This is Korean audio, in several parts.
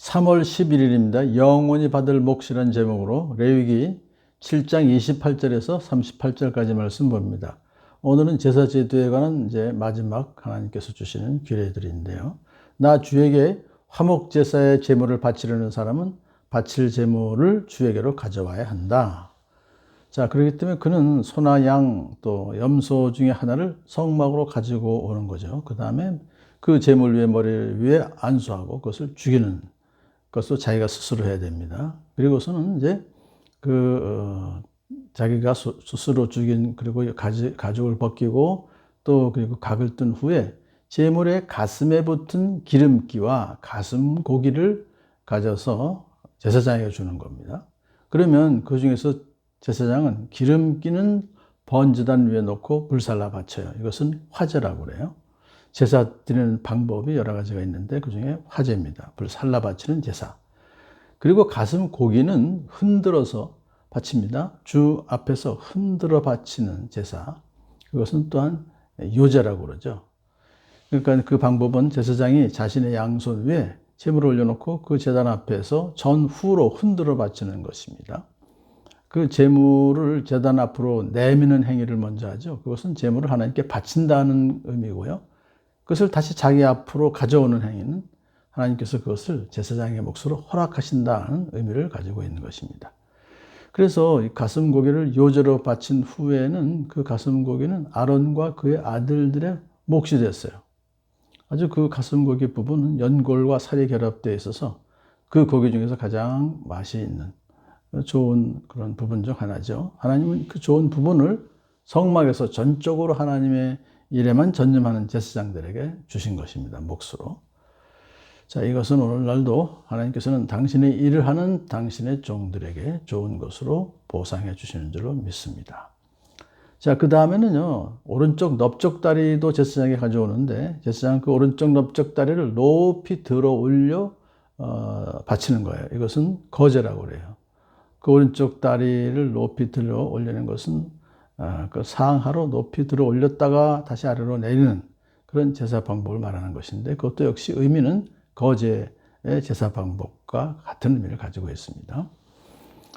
3월 11일입니다. 영원히 받을 몫이라는 제목으로 레위기 7장 28절에서 38절까지 말씀 봅니다. 오늘은 제사 제도에 관한 이제 마지막 하나님께서 주시는 규례들인데요. 나 주에게 화목 제사의 제물을 바치려는 사람은 바칠 제물을 주에게로 가져와야 한다. 자, 그렇기 때문에 그는 소나 양 또 염소 중에 하나를 성막으로 가지고 오는 거죠. 그 다음에 그 제물 위에 머리를 위에 안수하고 그것을 죽이는 것도 자기가 스스로 해야 됩니다. 그리고서는 이제 그 어, 자기가 스스로 죽인 그리고 가지, 가죽을 벗기고 또 그리고 각을 뜬 후에 제물의 가슴에 붙은 기름기와 가슴 고기를 가져서 제사장에게 주는 겁니다. 그러면 그 중에서 제사장은 기름기는 번제단 위에 놓고 불살라 바쳐요. 이것은 화제라고 그래요. 제사 드리는 방법이 여러 가지가 있는데 그 중에 화제입니다. 불 살라 바치는 제사. 그리고 가슴 고기는 흔들어서 바칩니다. 주 앞에서 흔들어 바치는 제사. 그것은 또한 요제라고 그러죠. 그러니까 그 방법은 제사장이 자신의 양손 위에 제물을 올려놓고 그 제단 앞에서 전후로 흔들어 바치는 것입니다. 그 제물을 제단 앞으로 내미는 행위를 먼저 하죠. 그것은 제물을 하나님께 바친다는 의미고요. 그것을 다시 자기 앞으로 가져오는 행위는 하나님께서 그것을 제사장의 몫으로 허락하신다는 의미를 가지고 있는 것입니다. 그래서 가슴 고기를 요제로 바친 후에는 그 가슴 고기는 아론과 그의 아들들의 몫이 됐어요. 아주 그 가슴 고기 부분은 연골과 살이 결합되어 있어서 그 고기 중에서 가장 맛이 있는 좋은 그런 부분 중 하나죠. 하나님은 그 좋은 부분을 성막에서 전적으로 하나님의 일에만 전념하는 제사장들에게 주신 것입니다. 몫으로. 자, 이것은 오늘날도 하나님께서는 당신의 일을 하는 당신의 종들에게 좋은 것으로 보상해 주시는 줄로 믿습니다. 자, 그 다음에는요, 오른쪽 넓적 다리도 제사장에 가져오는데, 제사장 그 오른쪽 넓적 다리를 높이 들어 올려, 어, 바치는 거예요. 이것은 거제라고 그래요. 그 오른쪽 다리를 높이 들어 올리는 것은 어, 그 상하로 높이 들어 올렸다가 다시 아래로 내리는 그런 제사 방법을 말하는 것인데 그것도 역시 의미는 거제의 제사 방법과 같은 의미를 가지고 있습니다.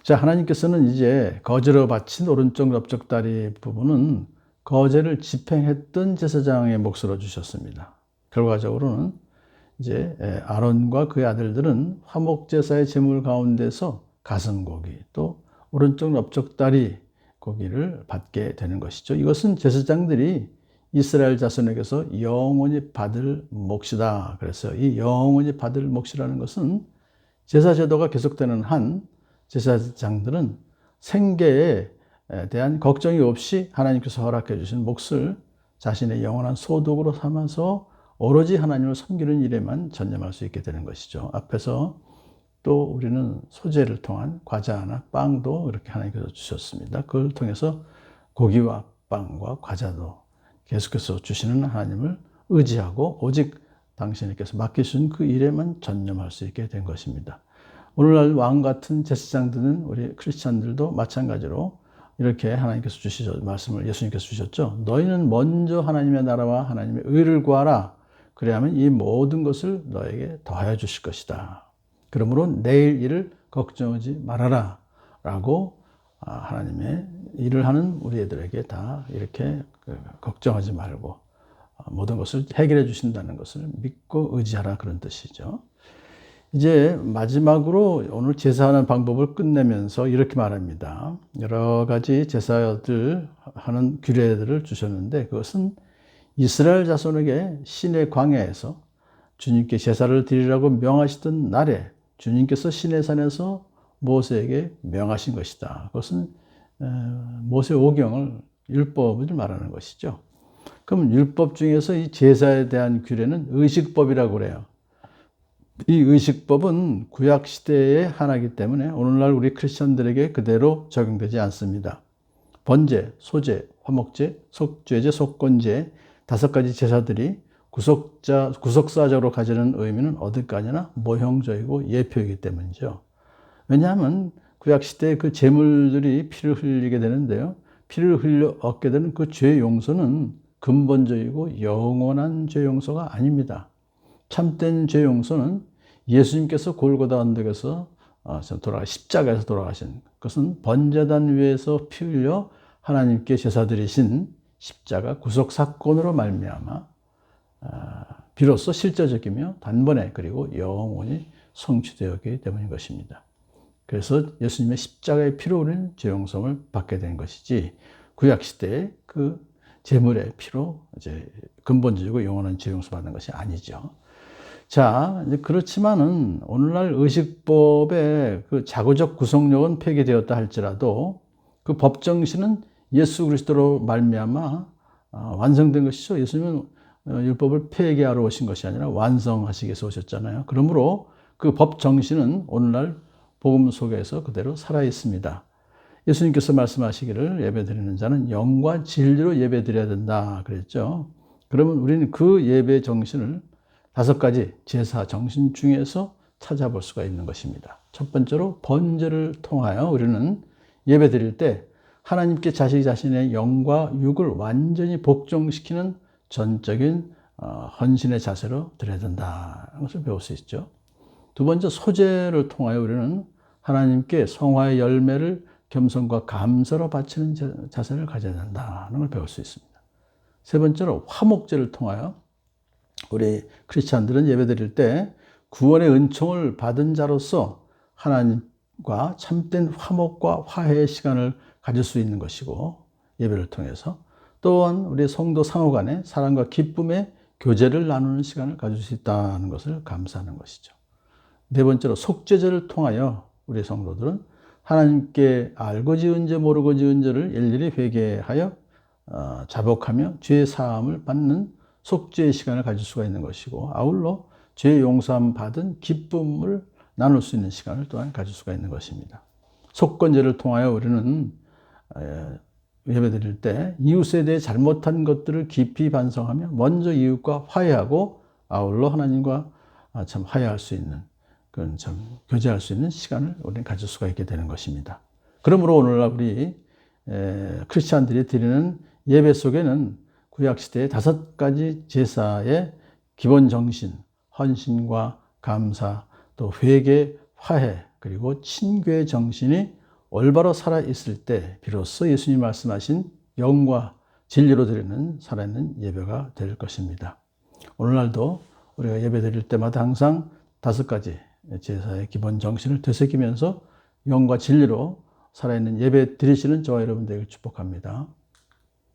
자, 하나님께서는 이제 거제로 바친 오른쪽 넓적 다리 부분은 거제를 집행했던 제사장의 몫으로 주셨습니다. 결과적으로는 이제 아론과 그의 아들들은 화목 제사의 제물 가운데서 가슴 고기 또 오른쪽 넓적 다리 고기를 받게 되는 것이죠. 이것은 제사장들이 이스라엘 자손에게서 영원히 받을 몫이다. 그래서 이 영원히 받을 몫이라는 것은 제사 제도가 계속되는 한 제사장들은 생계에 대한 걱정이 없이 하나님께서 허락해 주신 몫을 자신의 영원한 소득으로 삼아서 오로지 하나님을 섬기는 일에만 전념할 수 있게 되는 것이죠. 앞에서 또 우리는 소재를 통한 과자나 빵도 이렇게 하나님께서 주셨습니다. 그걸 통해서 고기와 빵과 과자도 계속해서 주시는 하나님을 의지하고 오직 당신께서 맡기신 그 일에만 전념할 수 있게 된 것입니다. 오늘날 왕 같은 제사장들은 우리 크리스찬들도 마찬가지로 이렇게 하나님께서 주시죠 말씀을 예수님께서 주셨죠. 너희는 먼저 하나님의 나라와 하나님의 의를 구하라. 그래야만 이 모든 것을 너에게 더하여 주실 것이다. 그러므로 내일 일을 걱정하지 말아라. 라고 아, 하나님의 일을 하는 우리 애들에게 다 이렇게 그 걱정하지 말고 아, 모든 것을 해결해 주신다는 것을 믿고 의지하라 그런 뜻이죠. 이제 마지막으로 오늘 제사하는 방법을 끝내면서 이렇게 말합니다. 여러 가지 제사들 하는 규례들을 주셨는데 그것은 이스라엘 자손에게 신의 광야에서 주님께 제사를 드리라고 명하시던 날에 주님께서 신의 산에서 모세에게 명하신 것이다. 그것은 모세 오경을 율법을 말하는 것이죠. 그럼 율법 중에서 이 제사에 대한 규례는 의식법이라고 그래요. 이 의식법은 구약 시대의 하나이기 때문에 오늘날 우리 크리스천들에게 그대로 적용되지 않습니다. 번제, 소제, 화목제, 속죄제, 속건제 다섯 가지 제사들이 구속자, 구속사적으로 가지는 의미는 어디까지나 모형적이고 예표이기 때문이죠. 왜냐하면 구약시대에 그 재물들이 피를 흘리게 되는데요. 피를 흘려 얻게 되는 그 죄 용서는 근본적이고 영원한 죄 용서가 아닙니다. 참된 죄 용서는 예수님께서 골고다 언덕에서 어, 돌아가 십자가에서 돌아가신 그것은 번제단 위에서 피 흘려 하나님께 제사 드리신 십자가 구속 사건으로 말미암아 아, 비로소 실제적이며 단번에 그리고 영원히 성취되었기 때문인 것입니다. 그래서 예수님의 십자가의 피로 우리는 죄용성을 받게 된 것이지 구약 시대의 그 제물의 피로 이제 근본적이고 영원한 죄용서 받는 것이 아니죠. 자, 이제 그렇지만은 오늘날 의식법의 그 자구적 구속력은 폐기되었다 할지라도 그 법 정신은 예수 그리스도로 말미암아 어, 완성된 것이죠. 예수님은 어, 율법을 폐기하러 오신 것이 아니라 완성하시기 위해서 오셨잖아요. 그러므로 그 법 정신은 오늘날 복음 속에서 그대로 살아 있습니다. 예수님께서 말씀하시기를 예배드리는 자는 영과 진리로 예배드려야 된다 그랬죠. 그러면 우리는 그 예배 정신을 다섯 가지 제사 정신 중에서 찾아볼 수가 있는 것입니다. 첫 번째로 번제를 통하여 우리는 예배 드릴 때 하나님께 자식 자신의 영과 육을 완전히 복종시키는 전적인 어, 헌신의 자세로 드려야 된다는 것을 배울 수 있죠. 두 번째 소재를 통하여 우리는 하나님께 성화의 열매를 겸손과 감사로 바치는 자세를 가져야 된다는 걸 배울 수 있습니다. 세 번째로 화목제를 통하여 우리 크리스찬들은 예배 드릴 때 구원의 은총을 받은 자로서 하나님과 참된 화목과 화해의 시간을 가질 수 있는 것이고 예배를 통해서 또한 우리 성도 상호 간에 사랑과 기쁨의 교제를 나누는 시간을 가질 수 있다는 것을 감사하는 것이죠. 네 번째로 속죄제를 통하여 우리 성도들은 하나님께 알고 지은 죄 모르고 지은 죄를 일일이 회개하여 어, 자복하며 죄 사함을 받는 속죄의 시간을 가질 수가 있는 것이고 아울러 죄 용서함 받은 기쁨을 나눌 수 있는 시간을 또한 가질 수가 있는 것입니다. 속건제를 통하여 우리는 예배 드릴 때 이웃에 대해 잘못한 것들을 깊이 반성하며 먼저 이웃과 화해하고 아울러 하나님과 아, 참 화해할 수 있는 그런 참 교제할 수 있는 시간을 우리는 가질 수가 있게 되는 것입니다. 그러므로 오늘날 우리 크리스찬들이 드리는 예배 속에는 구약 시대의 다섯 가지 제사의 기본 정신, 헌신과 감사, 또 회개, 화해, 그리고 친교의 정신이 올바로 살아 있을 때 비로소 예수님 말씀하신 영과 진리로 드리는 살아있는 예배가 될 것입니다. 오늘날도 우리가 예배 드릴 때마다 항상 다섯 가지 제사의 기본 정신을 되새기면서 영과 진리로 살아있는 예배 드리시는 저와 여러분 되길 축복합니다.